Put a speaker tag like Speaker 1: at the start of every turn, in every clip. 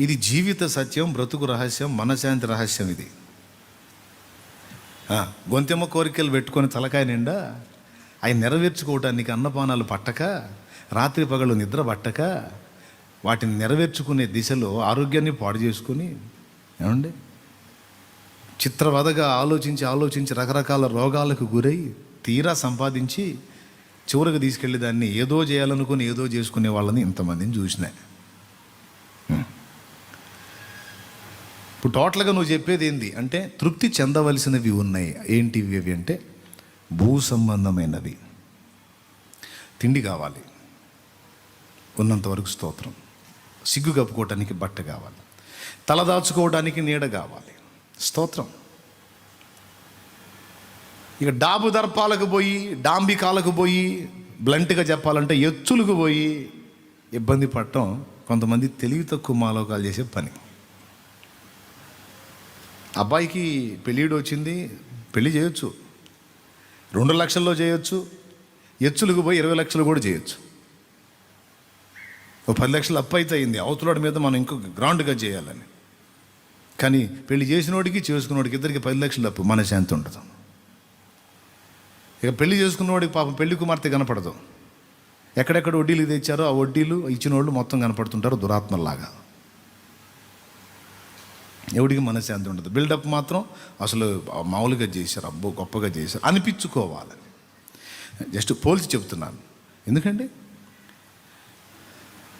Speaker 1: ఇది జీవిత సత్యం బ్రతుకు రహస్యం మనశాంతి రహస్యం ఇది. గొంతెమ్మ కోరికలు పెట్టుకొని తలకాయ నిండా అవి నెరవేర్చుకోవటానికి అన్నపానాలు పట్టక రాత్రి పగలు నిద్ర పట్టక వాటిని నెరవేర్చుకునే దిశలో ఆరోగ్యాన్ని పాడు చేసుకుని ఏమండి? చిత్రవదగా ఆలోచించి ఆలోచించి రకరకాల రోగాలకు గురై తీరా సంపాదించి చివరికి తీసుకెళ్ళి దాన్ని ఏదో చేయాలనుకుని ఏదో చేసుకునే వాళ్ళని ఇంతమందిని చూసినాయి ఇప్పుడు టోటల్గా నువ్వు చెప్పేది ఏంది? అంటే తృప్తి చెందవలసినవి ఉన్నాయి. ఏంటివి అవి అంటే భూ సంబంధమైనవి. తిండి కావాలి. ఉన్నంతవరకు స్తోత్రం. సిగ్గు కప్పుకోవటానికి బట్ట కావాలి. తలదాచుకోవడానికి నీడ కావాలి. స్తోత్రం. ఇక డాబు దర్పాలకు పోయి డాంబికాలకు పోయి బ్లంట్గా చెప్పాలంటే ఎచ్చులకు పోయి ఇబ్బంది పడటం కొంతమంది తెలివి తక్కువ మాలోకాలు చేసే పని. అబ్బాయికి పెళ్ళిడు వచ్చింది పెళ్ళి చేయొచ్చు. రెండు లక్షల్లో చేయొచ్చు. ఎచ్చులకు పోయి ఇరవై లక్షలు కూడా చేయొచ్చు. ఓ పది లక్షలు అప్పు అయితే అయింది. అవతలాడి మీద మనం ఇంకో గ్రౌండ్గా చేయాలని. కానీ పెళ్ళి చేసినోడికి చేసుకున్నోడికి ఇద్దరికి పది లక్షలు అప్పు. మన శాంతి ఉండదు. ఇక పెళ్ళి చేసుకున్నవాడికి పాపం పెళ్ళి కుమార్తె కనపడదు. ఎక్కడెక్కడ వడ్డీలు తెచ్చారో ఆ వడ్డీలు ఇచ్చిన వాళ్ళు మొత్తం కనపడుతుంటారు దురాత్మలాగా ఎవడికి మనశ్శాంతి ఉండదు. బిల్డప్ మాత్రం అసలు మామూలుగా చేశారు. అబ్బో గొప్పగా చేశారు. అనిపించుకోవాలి. జస్ట్ పోల్చి చెప్తున్నాను. ఎందుకంటే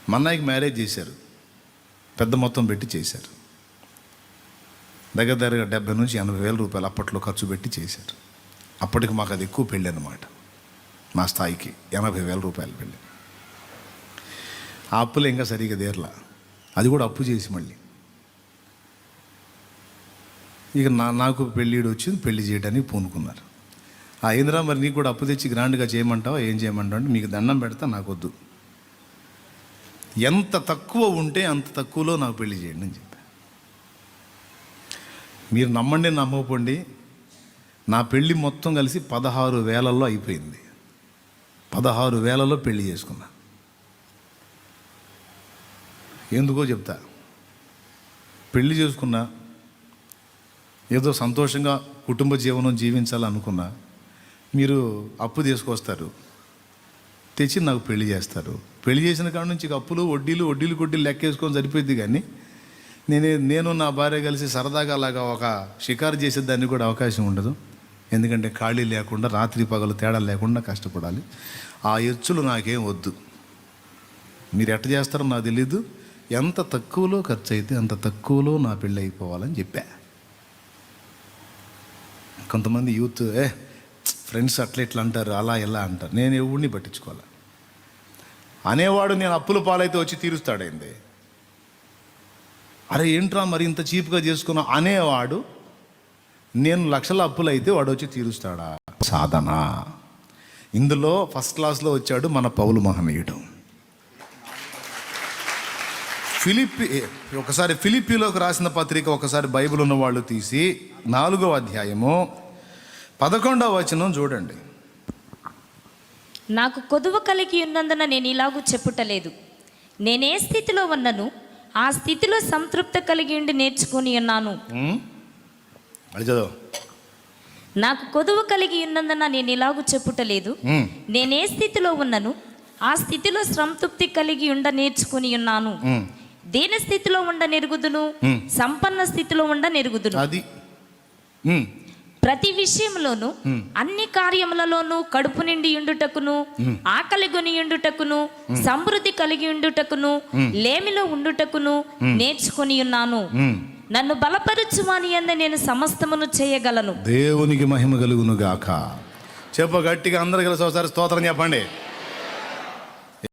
Speaker 1: మన్నాయికి మ్యారేజ్ చేశారు. పెద్ద మొత్తం పెట్టి చేశారు. దగ్గర దగ్గర డెబ్బై నుంచి ఎనభై వేల రూపాయలు అప్పట్లో ఖర్చు పెట్టి చేశారు. అప్పటికి మాకు అది ఎక్కువ పెళ్ళి అనమాట మా స్థాయికి ఎనభై వేల రూపాయలు పెళ్ళి. ఆ అప్పులు ఇంకా సరిగా తీరలా. అది కూడా అప్పు చేసి మళ్ళీ. ఇక నా నాకు పెళ్ళిడు వచ్చింది పెళ్ళి చేయడానికి పూనుకున్నారు. ఆ ఇంద్రా మరి నీకు కూడా అప్పు తెచ్చి గ్రాండ్గా చేయమంటావా? ఏం చేయమంటావు అంటే మీకు దండం పెడతా నాకు వద్దు. ఎంత తక్కువ ఉంటే అంత తక్కువలో నాకు పెళ్ళి చేయండి అని చెప్పాను మీరు నమ్మండి నమ్మకపోండి నా పెళ్ళి మొత్తం కలిసి పదహారు వేలల్లో అయిపోయింది. పదహారు వేలలో పెళ్ళి చేసుకున్నా. ఎందుకో చెప్తా. పెళ్ళి చేసుకున్నా ఏదో సంతోషంగా కుటుంబ జీవనం జీవించాలనుకున్నా మీరు అప్పు తీసుకొస్తారు. తెచ్చి నాకు పెళ్ళి చేస్తారు. పెళ్ళి చేసిన కాడ నుంచి అప్పులు వడ్డీలు వడ్డీలు కొడ్డీలు లెక్కేసుకొని సరిపోయింది కానీ నేను నేను నా భార్య కలిసి సరదాగా అలాగా ఒక షికారు చేసేదానికి కూడా అవకాశం ఉండదు. ఎందుకంటే ఖాళీ లేకుండా రాత్రి పగలు తేడా లేకుండా కష్టపడాలి. ఆ ఎచ్చులు నాకేం వద్దు. మీరు ఎట్ట చేస్తారో నాకు తెలీదు. ఎంత తక్కువలో ఖర్చు అయితే అంత తక్కువలో నా పెళ్ళి అయిపోవాలని చెప్పా. కొంతమంది యూత్ ఏ ఫ్రెండ్స్ అట్లా ఇట్లా అంటారు అలా ఎలా అంటారు? నేను ఎవడిని పట్టించుకోవాలి? అనేవాడు నేను అప్పుల పాలైతే వచ్చి తీరుస్తాడైంది? అరే ఏంట్రా మరి ఇంత చీప్గా చేసుకున్నా? అనేవాడు నేను లక్షల అప్పులైతే వాడు వచ్చి తీరుస్తాడా? సాధన. ఇందులో ఫస్ట్ క్లాస్లో వచ్చాడు మన పౌలు మహనీయుడు. ఫిలిప్పి ఒకసారి ఫిలిప్పీలోకి రాసిన పత్రిక ఒకసారి బైబిల్ ఉన్న వాళ్ళు తీసి నాలుగో అధ్యాయము పదకొండవ వచనం చూడండి.
Speaker 2: నాకు కొదువ కలిగి ఉన్నందున నేను ఇలాగూ చెప్పుటలేదు. నేనే స్థితిలో ఉన్నను ఆ స్థితిలో సంతృప్తి కలిగి ఉండి నేర్చుకొని ఉన్నాను. నాకు కొదువ కలిగి ఉన్నందున నేను ఇలాగూ చెప్పుటలేదు. నేనే స్థితిలో ఉన్నను ఆ స్థితిలో సంతృప్తి కలిగి ఉండ నేర్చుకొని ఉన్నాను. దేని స్థితిలో ఉండ నెరుగుదును. సంపన్న స్థితిలో ఉండ నెరుగుదును.
Speaker 1: అది.
Speaker 2: ప్రతి విషయంలోను అన్ని కార్యములలోనూ కడుపు నిండి ఉండుటకును ఆకలి గొని ఉండుటకును సమృద్ధి కలిగి ఉండుటకును లేమిలో ఉండుటకును నేర్చుకొని ఉన్నాను. నన్ను బలపరచువాని అంద నేను సమస్తమును చేయగలను.
Speaker 1: దేవునికి మహిమ కలుగును గాక చెప్ప గట్టిగా అందరు కలిసి ఒకసారి స్తోత్రం చెప్పండి.